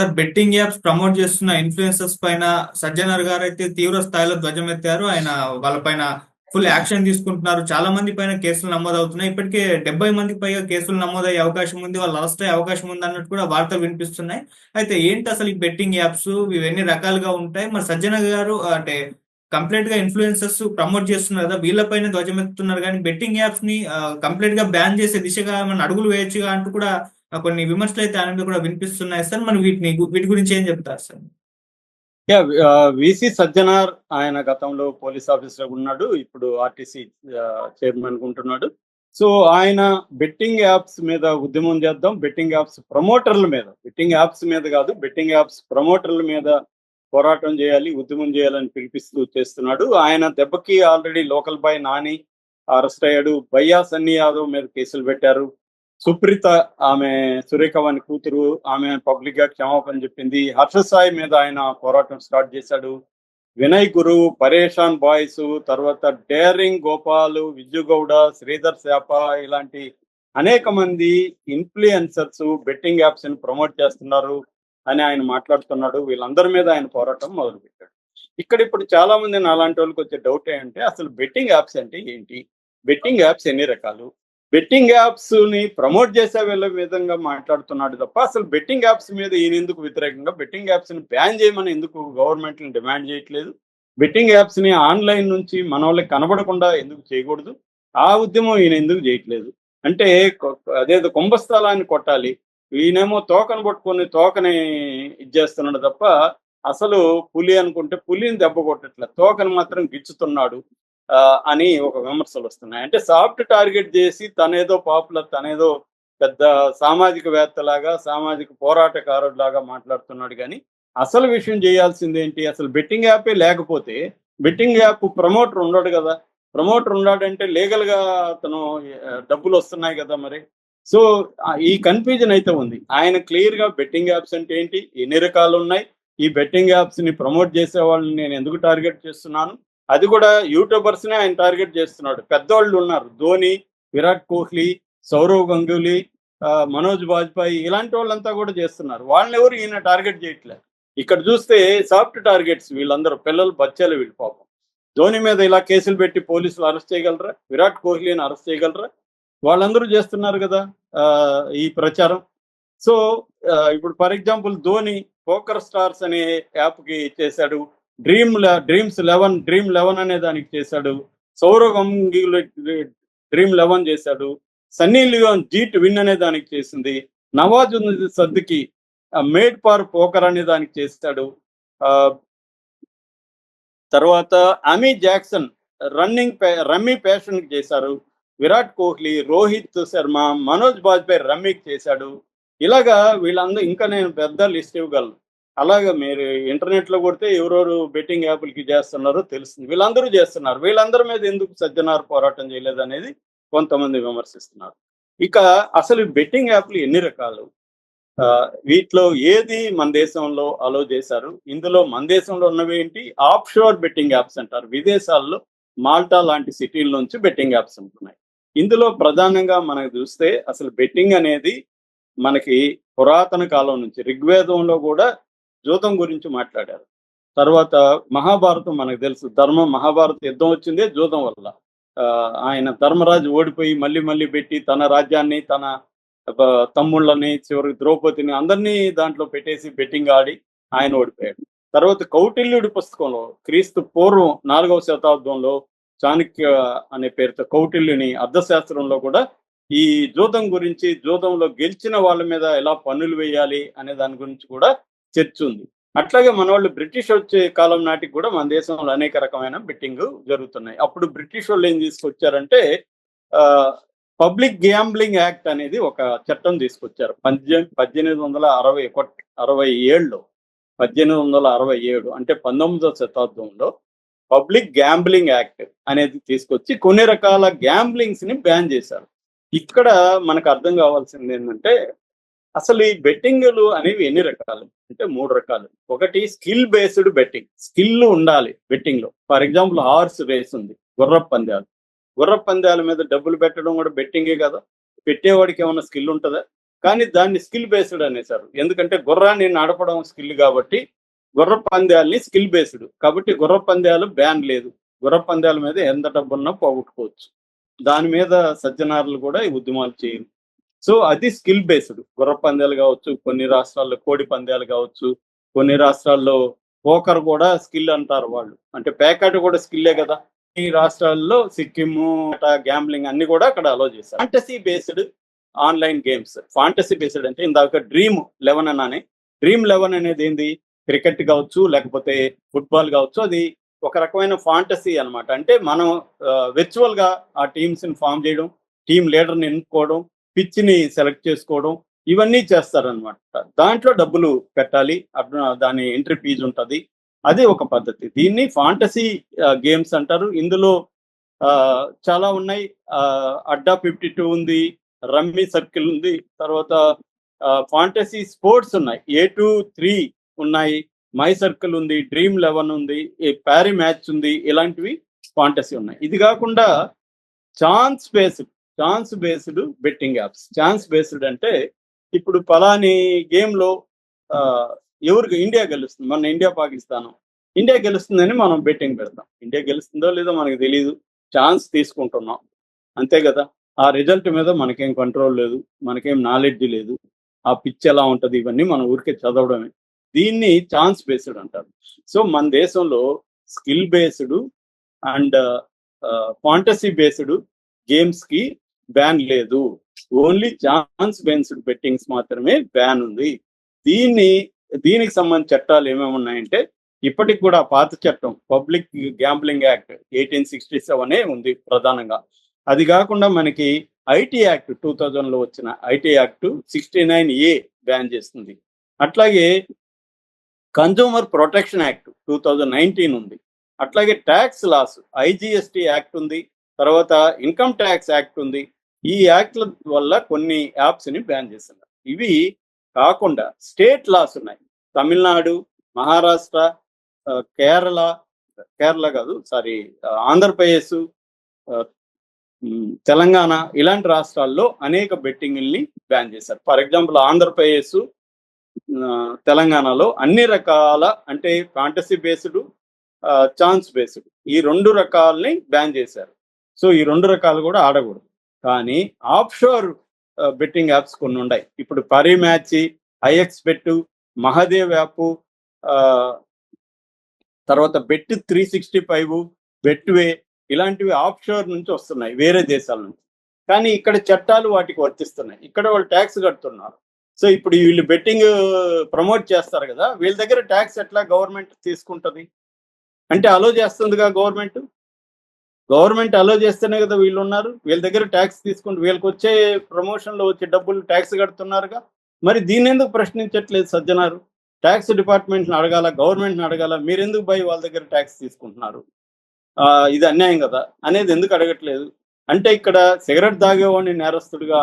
Sir betting apps promote చేస్తున్న influencers పైన సజ్జనర్ గారు అయితే తీవ్ర స్థాయిలో ధ్వజమెత్తారు. ఆయన వాళ్ళపైన ఫుల్ యాక్షన్ తీసుకుంటున్నారు. చాలా మంది పైన కేసులు నమోదవుతున్నాయి. ఇప్పటికే డెబ్బై మందికి పైగా కేసులు నమోదయ్యే అవకాశం ఉంది. వాళ్ళు అరెస్ట్ అయ్యే అవకాశం ఉంది అన్నట్టు కూడా వార్తలు వినిపిస్తున్నాయి. అయితే ఏంటి అసలు ఈ బెట్టింగ్ యాప్స్? ఇవి ఎన్ని రకాలుగా ఉంటాయి. మరి సజ్జన గారు అంటే కంప్లీట్గా ఇన్ఫ్లుయెన్సర్స్ ప్రమోట్ చేస్తున్నారు కదా వీళ్ళపైన ధ్వజమెత్తుతున్నారు. కానీ బెట్టింగ్ యాప్స్ని కంప్లీట్గా బ్యాన్ చేసే దిశగా మన అడుగులు వేయొచ్చుగా అంటూ కూడా కొన్ని విమర్శలు అయితే ఆయన మీద కూడా వినిపిస్తున్నాయి సార్. మనం వీటిని వీటి గురించి ఏం చెప్తారు సార్? విసి సజ్జనార్ ఆయన గతంలో పోలీస్ ఆఫీసర్ ఉన్నాడు. ఇప్పుడు ఆర్టీసీ చైర్మన్ ఉంటున్నాడు. సో ఆయన బెట్టింగ్ యాప్స్ మీద ఉద్యమం చేద్దాం. బెట్టింగ్ యాప్స్ ప్రమోటర్ల మీద. బెట్టింగ్ యాప్స్ మీద కాదు బెట్టింగ్ యాప్స్ ప్రమోటర్ల మీద పోరాటం చేయాలి ఉద్యమం చేయాలని పిలిపిస్తూ చేస్తున్నాడు. ఆయన దెబ్బకి already local boy Nani arrest అయ్యాడు. బయ్యా సన్నీ యాదవ్ మీద కేసులు పెట్టారు. సుప్రీత ఆమె సురేఖవాణి కూతురు ఆమె పబ్లిక్గా క్షమాపణ చెప్పింది. హర్ష సాయి మీద ఆయన పోరాటం స్టార్ట్ చేశాడు. వినయ్ గురు పరేషాన్ బాయ్స్ తర్వాత డేరింగ్ గోపాల్ విజయగౌడ శ్రీధర్ శాప ఇలాంటి అనేక మంది ఇన్ఫ్లుయెన్సర్స్ బెట్టింగ్ యాప్స్ని ప్రమోట్ చేస్తున్నారు అని ఆయన మాట్లాడుతున్నాడు. వీళ్ళందరి మీద ఆయన పోరాటం మొదలుపెట్టాడు. ఇక్కడ ఇప్పుడు చాలా మంది నాలాంటి వాళ్ళకి వచ్చే డౌట్ ఏంటంటే అసలు బెట్టింగ్ యాప్స్ అంటే ఏంటి? బెట్టింగ్ యాప్స్ ఎన్ని రకాలు? బెట్టింగ్ యాప్స్ని ప్రమోట్ చేసే వీళ్ళ విధంగా మాట్లాడుతున్నాడు తప్ప అసలు బెట్టింగ్ యాప్స్ మీద ఈయన ఎందుకు వ్యతిరేకంగా? బెట్టింగ్ యాప్స్ని బ్యాన్ చేయమని ఎందుకు గవర్నమెంట్ని డిమాండ్ చేయట్లేదు? బెట్టింగ్ యాప్స్ని ఆన్లైన్ నుంచి మన వాళ్ళకి కనబడకుండా ఎందుకు చేయకూడదు? ఆ ఉద్యమం ఈయన ఎందుకు చేయట్లేదు? అంటే కొ- అదేదో కుంభస్థలాన్ని కొట్టాలి. ఈయనేమో తోకను పట్టుకొని తోకని ఇచ్చేస్తున్నాడు తప్ప అసలు పులి అనుకుంటే పులిని దెబ్బ కొట్టట్లే. తోకను మాత్రం గిచ్చుతున్నాడు. అని ఒక విమర్శలు వస్తున్నాయి. అంటే సాఫ్ట్ టార్గెట్ చేసి తనేదో పాపులర్ తనేదో పెద్ద సామాజికవేత్తలాగా సామాజిక పోరాటకారుడిలాగా మాట్లాడుతున్నాడు కానీ అసలు విషయం చేయాల్సింది ఏంటి? అసలు బెట్టింగ్ యాపే లేకపోతే బెట్టింగ్ యాప్ ప్రమోటర్ ఉండడు కదా. ప్రమోటర్ ఉన్నాడంటే లీగల్గా అతను డబ్బులు వస్తున్నాయి కదా మరి. సో ఈ కన్ఫ్యూజన్ అయితే ఉంది. ఆయన క్లియర్గా బెట్టింగ్ యాప్స్ అంటే ఏంటి? ఎన్ని రకాలు ఉన్నాయి? ఈ బెట్టింగ్ యాప్స్ని ప్రమోట్ చేసే వాళ్ళని నేను ఎందుకు టార్గెట్ చేస్తున్నాను? అది కూడా యూట్యూబర్స్ నే ఆయన టార్గెట్ చేస్తున్నాడు. పెద్దవాళ్ళు ఉన్నారు. ధోని విరాట్ కోహ్లీ సౌరవ్ గంగూలీ ఆ, మనోజ్ వాజ్పేయి ఇలాంటి వాళ్ళంతా కూడా చేస్తున్నారు. వాళ్ళని ఎవరు ఈయన టార్గెట్ చేయట్లేదు. ఇక్కడ చూస్తే సాఫ్ట్ టార్గెట్స్ వీళ్ళందరూ పిల్లలు బచ్చాలు వీళ్ళు పాపం. ధోని మీద ఇలా కేసులు పెట్టి పోలీసులు అరెస్ట్ చేయగలరా? విరాట్ కోహ్లీని అరెస్ట్ చేయగలరా? వాళ్ళందరూ చేస్తున్నారు కదా ఆ, ఈ ప్రచారం. సో ఇప్పుడు for example Dhoni poker stars అనే యాప్కి చేశాడు. Dream Dreams eleven Dream eleven అనే దానికి చేశాడు. సౌరవ్ డ్రీమ్ లెవెన్ చేశాడు. సన్నీ లియోన్ జీట్ విన్ అనే దానికి చేసింది. నవాజ్ సద్దుకి మేడ్ ఫార్ పోకర్ అనే దానికి చేశాడు తర్వాత Amy Jackson running rummy passion చేశారు. విరాట్ కోహ్లీ రోహిత్ శర్మ మనోజ్ బాజ్పేయి రమ్మీకి చేశాడు. ఇలాగా వీళ్ళందరూ ఇంకా నేను పెద్ద లిస్ట్ ఇవ్వగలను. అలాగే మీరు ఇంటర్నెట్లో కొడితే ఎవరెవరు బెట్టింగ్ యాప్లకి చేస్తున్నారో తెలుస్తుంది. వీళ్ళందరూ చేస్తున్నారు. వీళ్ళందరి మీద ఎందుకు సజ్జనారు పోరాటం చేయలేదు అనేది కొంతమంది విమర్శిస్తున్నారు. ఇక అసలు బెట్టింగ్ యాప్లు ఎన్ని రకాలు? ఆ, వీటిలో ఏది మన దేశంలో అలో చేశారు? ఇందులో మన దేశంలో ఉన్నవి ఏంటి? ఆఫ్ షోర్ బెట్టింగ్ యాప్స్ అంటారు. విదేశాల్లో మాల్టా లాంటి సిటీల నుంచి బెట్టింగ్ యాప్స్ ఉంటున్నాయి. ఇందులో ప్రధానంగా మనకు చూస్తే అసలు బెట్టింగ్ అనేది మనకి పురాతన కాలం నుంచి ఋగ్వేదంలో కూడా జూతం గురించి మాట్లాడారు. తర్వాత మహాభారతం మనకు తెలుసు. ధర్మం మహాభారత యుద్ధం వచ్చిందే జూతం వల్ల. ఆ, ఆయన ధర్మరాజు ఓడిపోయి మళ్ళీ మళ్ళీ పెట్టి తన రాజ్యాన్ని తన తమ్ముళ్ళని చివరికి ద్రౌపదిని అందరినీ దాంట్లో పెట్టేసి బెట్టింగ్ ఆడి ఆయన ఓడిపోయాడు. తర్వాత కౌటిల్యుడి పుస్తకంలో క్రీస్తు పూర్వం నాలుగవ శతాబ్దంలో చాణక్య అనే పేరుతో కౌటిల్యుని అర్థశాస్త్రంలో కూడా ఈ జూదం గురించి జూదంలో గెలిచిన వాళ్ళ మీద ఎలా పన్నులు వేయాలి అనే దాని గురించి కూడా చర్చ ఉంది. అట్లాగే మన వాళ్ళు బ్రిటిష్ వచ్చే కాలం నాటికి కూడా మన దేశంలో అనేక రకమైన బెట్టింగ్ జరుగుతున్నాయి. అప్పుడు బ్రిటిష్ వాళ్ళు ఏం తీసుకొచ్చారంటే పబ్లిక్ గ్యాంబ్లింగ్ యాక్ట్ అనేది ఒక చట్టం తీసుకొచ్చారు. పద్దెనిమిది పద్దెనిమిది వందల అరవై ఒకటి అరవై ఏడులో పద్దెనిమిది వందల అరవై ఏడు అంటే పంతొమ్మిదవ శతాబ్దంలో పబ్లిక్ గ్యాంబ్లింగ్ యాక్ట్ అనేది తీసుకొచ్చి కొన్ని రకాల గ్యాంబ్లింగ్స్ని బ్యాన్ చేశారు. ఇక్కడ మనకు అర్థం కావాల్సింది ఏంటంటే అసలు ఈ బెట్టింగ్లు అనేవి ఎన్ని రకాలు? అంటే మూడు రకాలు. ఒకటి స్కిల్ బేస్డ్ బెట్టింగ్. స్కిల్ ఉండాలి బెట్టింగ్లో ఫర్ ఎగ్జాంపుల్ హార్స్ రేస్ ఉంది గుర్రపు పందాలు. గుర్రపు పందాల మీద డబ్బులు పెట్టడం కూడా బెట్టింగే కదా. పెట్టేవాడికి ఏమైనా స్కిల్ ఉంటుందా? కానీ దాన్ని స్కిల్ బేస్డ్ అనేసారు ఎందుకంటే గుర్రాన్ని నడపడం స్కిల్ కాబట్టి గుర్ర పందాలని స్కిల్ బేస్డ్. కాబట్టి గుర్ర పందాలు బ్యాన్ లేదు. గుర్ర పందాల మీద ఎంత డబ్బున్నా పోగొట్టుకోవచ్చు. దాని మీద సజ్జనారులు కూడా ఈ ఉద్యమాలు చేయరు సో అది స్కిల్ బేస్డ్. గుర్ర పందాలు కావచ్చు కొన్ని రాష్ట్రాల్లో కోడి పందాలు కావచ్చు కొన్ని రాష్ట్రాల్లో పోకర్ కూడా స్కిల్ అంటారు వాళ్ళు. అంటే పేకాట కూడా స్కిల్లే కదా. ఈ రాష్ట్రాల్లో సిక్కిం గ్యాంబ్లింగ్ అన్ని కూడా అక్కడ అలో చేశారు. Fantasy based online games fantasy based అంటే ఇందాక డ్రీమ్ లెవెన్ అని డ్రీమ్ లెవెన్ అనేది ఏంది? క్రికెట్ కావచ్చు లేకపోతే ఫుట్బాల్ కావచ్చు అది ఒక రకమైన ఫాంటసీ అన్నమాట. అంటే మనం విర్చువల్గా ఆ టీమ్స్ని ఫామ్ చేయడం టీం లీడర్ని ఎన్నుకోవడం పిచ్చిని ని సెలెక్ట్ చేసుకోవడం ఇవన్నీ చేస్తారనమాట దాంట్లో డబ్బులు పెట్టాలి దాని ఎంట్రీ ఫీజు ఉంటది. అది ఒక పద్ధతి. దీన్ని ఫాంటసీ గేమ్స్ అంటారు. ఇందులో చాలా ఉన్నాయి. ఆ, అడ్డా ఫిఫ్టీ టూ ఉంది రమ్మీ సర్కిల్ ఉంది తర్వాత ఫాంటసీ స్పోర్ట్స్ ఉన్నాయి. ఏ టూ త్రీ ఉన్నాయి మై సర్కిల్ ఉంది డ్రీమ్ లెవెన్ ఉంది ప్యారీ మ్యాచ్ ఉంది ఇలాంటివి ఫాంటసీ ఉన్నాయి. ఇది కాకుండా chance based chance based betting apps. Chance based అంటే ఇప్పుడు పలాని గేమ్లో ఆ, ఎవరికి ఇండియా గెలుస్తుంది? మన ఇండియా పాకిస్తాన్. ఇండియా గెలుస్తుందని మనం బెట్టింగ్ పెడతాం. ఇండియా గెలుస్తుందో లేదో మనకు తెలియదు ఛాన్స్ తీసుకుంటున్నాం. అంతే కదా? ఆ రిజల్ట్ మీద మనకేం కంట్రోల్ లేదు. మనకేం నాలెడ్జ్ లేదు. ఆ పిచ్ ఎలా ఉంటది ఇవన్నీ మనం ఊరికే చదవడమే. దీన్ని ఛాన్స్ బేస్డ్ అంటారు. సో మన దేశంలో skill based and fantasy based గేమ్స్కి ban లేదు. ఓన్లీ జాన్స్ బెన్స్డ్ బెట్టింగ్స్ మాత్రమే బ్యాన్ ఉంది. దీన్ని దీనికి సంబంధించిన చట్టాలు ఏమేమి ఉన్నాయంటే ఇప్పటికి కూడా పాత చట్టం public gambling act eighteen sixty seven ఉంది ప్రధానంగా. అది కాకుండా మనకి ఐటీ యాక్ట్ టూ థౌజండ్లో వచ్చిన IT act sixty nine A ban చేస్తుంది. అట్లాగే consumer protection act two thousand nineteen ఉంది. అట్లాగే ట్యాక్స్ లాస్ ఐజిఎస్టీ యాక్ట్ ఉంది. తర్వాత ఇన్కమ్ ట్యాక్స్ యాక్ట్ ఉంది. ఈ యాక్ట్ల వల్ల కొన్ని యాప్స్ని బ్యాన్ చేస్తున్నారు. ఇవి కాకుండా స్టేట్ లాస్ ఉన్నాయి. తమిళనాడు మహారాష్ట్ర కేరళ కేరళ కాదు సారీ ఆంధ్రప్రదేశ్ తెలంగాణ ఇలాంటి రాష్ట్రాల్లో అనేక బెట్టింగ్ని బ్యాన్ చేశారు. ఫర్ ఎగ్జాంపుల్ ఆంధ్రప్రదేశ్ తెలంగాణలో అన్ని రకాల అంటే ఫాంటసీ బేస్డ్ ఛాన్స్ బేస్డ్ ఈ రెండు రకాలని బ్యాన్ చేశారు. సో ఈ రెండు రకాలు కూడా ఆడకూడదు. కానీ ఆఫ్ షోర్ బెట్టింగ్ యాప్స్ కొన్ని ఉన్నాయి ఇప్పుడు Parimatch IX bet Mahadev app తర్వాత bet three sixty five Betway ఇలాంటివి ఆఫ్ షోర్ నుంచి వస్తున్నాయి వేరే దేశాల నుంచి. కానీ ఇక్కడ చట్టాలు వాటికి వర్తిస్తున్నాయి. ఇక్కడ వాళ్ళు ట్యాక్స్ కడుతున్నారు. సో ఇప్పుడు వీళ్ళు బెట్టింగ్ ప్రమోట్ చేస్తారు కదా వీళ్ళ దగ్గర ట్యాక్స్ ఎట్లా గవర్నమెంట్ తీసుకుంటుంది? అంటే అలో చేస్తుందిగా గవర్నమెంట్? గవర్నమెంట్ అలో చేస్తేనే కదా వీళ్ళు ఉన్నారు వీళ్ళ దగ్గర ట్యాక్స్ తీసుకుంటూ వీళ్ళకి వచ్చే ప్రమోషన్లో వచ్చే డబ్బులు ట్యాక్స్ కడుతున్నారుగా. మరి దీని ఎందుకు ప్రశ్నించట్లేదు సజ్జనారు? ట్యాక్స్ డిపార్ట్మెంట్ని అడగాల గవర్నమెంట్ని అడగాల? మీరెందుకు పోయి వాళ్ళ దగ్గర ట్యాక్స్ తీసుకుంటున్నారు? ఆ, ఇది అన్యాయం కదా? అనేది ఎందుకు అడగట్లేదు? అంటే ఇక్కడ సిగరెట్ తాగేవాడిని నేరస్తుడిగా